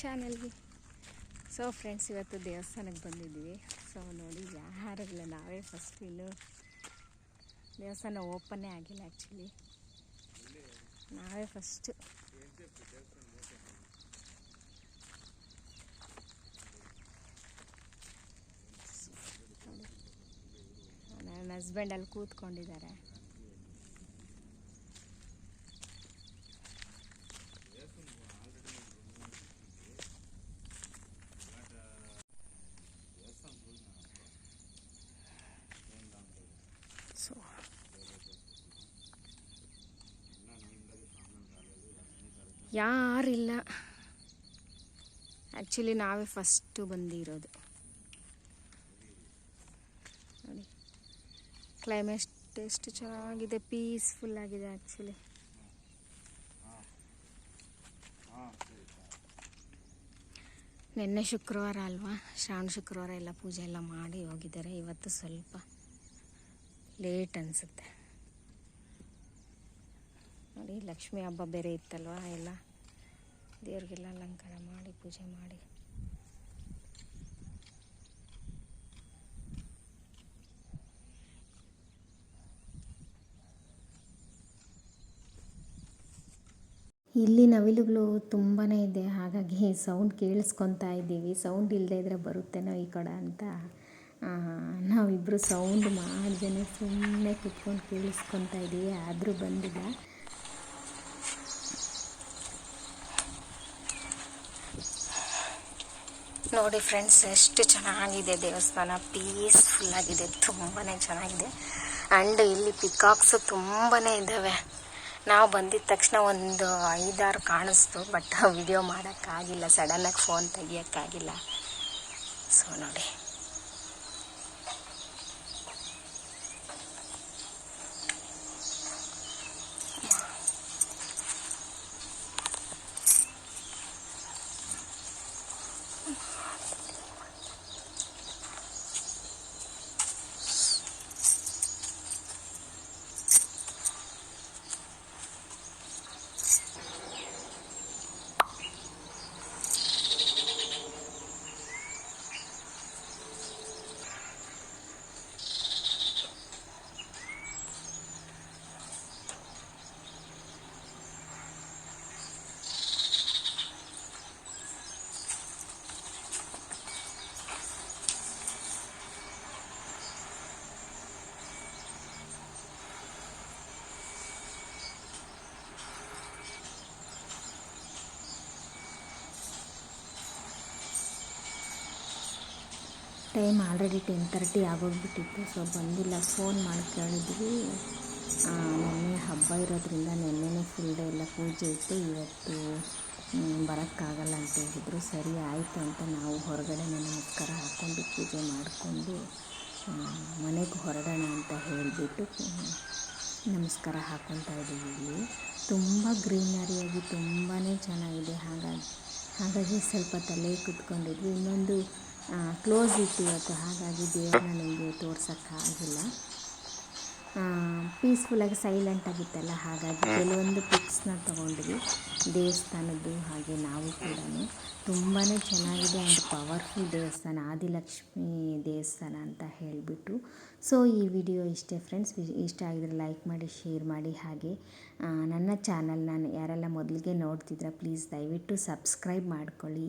ಚಾನಲ್ಗೆ so friends ಇವತ್ತು ದೇವಸ್ಥಾನಕ್ಕೆ ಬಂದಿದ್ದೀವಿ. ಸೊ ನೋಡಿ ಯಾರಿಲ್ಲ ನಾವೇ ಫಸ್ಟ್ ಇನ್ನು ದೇವಸ್ಥಾನ ಓಪನ್ನೇ ಆಗಿಲ್ಲ ಆ್ಯಕ್ಚುಲಿ ನಾವೇ ಫಸ್ಟು ನನ್ನ ಹಸ್ಬೆಂಡಲ್ಲಿ ಕೂತ್ಕೊಂಡಿದ್ದಾರೆ. ಯಾರಿಲ್ಲ. ಆ್ಯಕ್ಚುಲಿ ನಾವೇ ಫಸ್ಟು ಬಂದಿರೋದು. ಕ್ಲೈಮೇಟ್ ಎಷ್ಟು ಚೆನ್ನಾಗಿದೆ ಪೀಸ್ಫುಲ್ ಆಗಿದೆ ಆ್ಯಕ್ಚುಲಿ ನಿನ್ನೆ ಶುಕ್ರವಾರ ಅಲ್ವಾ? ಶ್ರಾವಣ ಶುಕ್ರವಾರ ಎಲ್ಲ ಪೂಜೆ ಎಲ್ಲ ಮಾಡಿ ಹೋಗಿದ್ದಾರೆ. ಇವತ್ತು ಸ್ವಲ್ಪ ಲೇಟ್ ಅನಿಸುತ್ತೆ. ನೋಡಿ, ಲಕ್ಷ್ಮಿ ಹಬ್ಬ ಬೇರೆ ಇತ್ತಲ್ವಾ? ಎಲ್ಲ ದೇವ್ರಿಗೆಲ್ಲ ಅಲಂಕಾರ ಮಾಡಿ, ಪೂಜೆ ಮಾಡಿ. ಇಲ್ಲಿ ನವಿಲುಗಳು ತುಂಬಾ ಇದೆ. ಹಾಗಾಗಿ ಸೌಂಡ್ ಕೇಳಿಸ್ಕೊತಾ ಇದ್ದೀವಿ. ಸೌಂಡ್ ಇಲ್ಲದೆ ಇದ್ರೆ ಬರುತ್ತೇನೋ ಈ ಕಡೆ ಅಂತ. ನಾವಿಬ್ಬರು ಸೌಂಡ್ ಮಾಡ್ದೇ ಸುಮ್ಮನೆ ಕುತ್ಕೊಂಡು ಕೇಳಿಸ್ಕೊತಾ ಇದ್ದೀವಿ. ಆದರೂ ಬಂದಿಲ್ಲ. ನೋಡಿ ಫ್ರೆಂಡ್ಸ್ ಎಷ್ಟು ಚೆನ್ನಾಗಿದೆ ದೇವಸ್ಥಾನ. ಪೀಸ್ಫುಲ್ ಆಗಿದೆ ತುಂಬಾ ಚೆನ್ನಾಗಿದೆ. ಆ್ಯಂಡ್ ಇಲ್ಲಿ ಪಿಕಾಕ್ಸು ತುಂಬಾ ಇದ್ದಾವೆ. ನಾವು ಬಂದಿದ ತಕ್ಷಣ ಒಂದು ಐದಾರು ಕಾಣಿಸ್ತು ಬಟ್ ವಿಡಿಯೋ ಮಾಡೋಕ್ಕಾಗಿಲ್ಲ. ಸಡನ್ನಾಗಿ ಫೋನ್ ತೆಗಿಯೋಕ್ಕಾಗಿಲ್ಲ. ಸೊ ನೋಡಿ. ಟೈಮ್ ಆಲ್ರೆಡಿ ಟೆನ್ ತರ್ಟಿ ಆಗೋಗ್ಬಿಟ್ಟಿತ್ತು, ಸೊ ಬಂದಿಲ್ಲ. ಫೋನ್ ಮಾಡಿ ಕೇಳಿದ್ವಿ. ನೆನ್ನೆ ಹಬ್ಬ ಇರೋದ್ರಿಂದ ನೆನ್ನೆನೇ ಫುಲ್ ಡೇ ಎಲ್ಲ ಪೂಜೆ ಇತ್ತು. ಇವತ್ತು ಬರೋಕ್ಕಾಗಲ್ಲ ಅಂತ ಹೇಳಿದ್ರು. ಸರಿ, ಆಯಿತು ಅಂತ ನಾವು ಹೊರಗಡೆ ನಮಸ್ಕಾರ ಹಾಕ್ಕೊಂಡು ಪೂಜೆ ಮಾಡಿಕೊಂಡು ಮನೆಗೆ ಹೊರಡೋಣ ಅಂತ ಹೇಳಿಬಿಟ್ಟು, ನಮಸ್ಕಾರ ಹಾಕ್ಕೊತಾ ಇದ್ದೀವಿ ಇಲ್ಲಿ. ತುಂಬ ಗ್ರೀನರಿಯಾಗಿ ತುಂಬಾ ಚೆನ್ನಾಗಿದೆ. ಹಾಗಾಗಿ ಹಾಗಾಗಿ ಸ್ವಲ್ಪ ತಲೆ ಕುತ್ಕೊಂಡಿದ್ವಿ. ಇನ್ನೊಂದು ಕ್ಲೋಸ್ ಇತ್ತು ಇವತ್ತು ಹಾಗಾಗಿ ದೇವ್ರನ್ನ ನಿಮಗೆ ತೋರ್ಸೋಕ್ಕಾಗಿಲ್ಲ ಪೀಸ್ಫುಲ್ಲಾಗಿ ಸೈಲೆಂಟಾಗಿತ್ತಲ್ಲ ಹಾಗಾಗಿ ಕೆಲವೊಂದು ಪಿಕ್ಸ್ನ ತೊಗೊಂಡ್ವಿ ದೇವಸ್ಥಾನದ್ದು ಹಾಗೆ ನಾವು ಕೂಡ ತುಂಬಾ ಚೆನ್ನಾಗಿದೆ ಆ್ಯಂಡ್ ಪವರ್ಫುಲ್ ದೇವಸ್ಥಾನ ಆದಿಲಕ್ಷ್ಮಿ ದೇವಸ್ಥಾನ ಅಂತ ಹೇಳಿಬಿಟ್ಟು. ಸೊ ಈ ವಿಡಿಯೋ ಇಷ್ಟೇ ಫ್ರೆಂಡ್ಸ್ ಇಷ್ಟ ಆಗಿದ್ರೆ ಲೈಕ್ ಮಾಡಿ ಶೇರ್ ಮಾಡಿ. ಹಾಗೆ ನನ್ನ ಚಾನಲ್ನ ಯಾರೆಲ್ಲ ಮೊದಲಿಗೆ ನೋಡ್ತಿದ್ರೆ ಪ್ಲೀಸ್ ದಯವಿಟ್ಟು ಸಬ್ಸ್ಕ್ರೈಬ್ ಮಾಡ್ಕೊಳ್ಳಿ.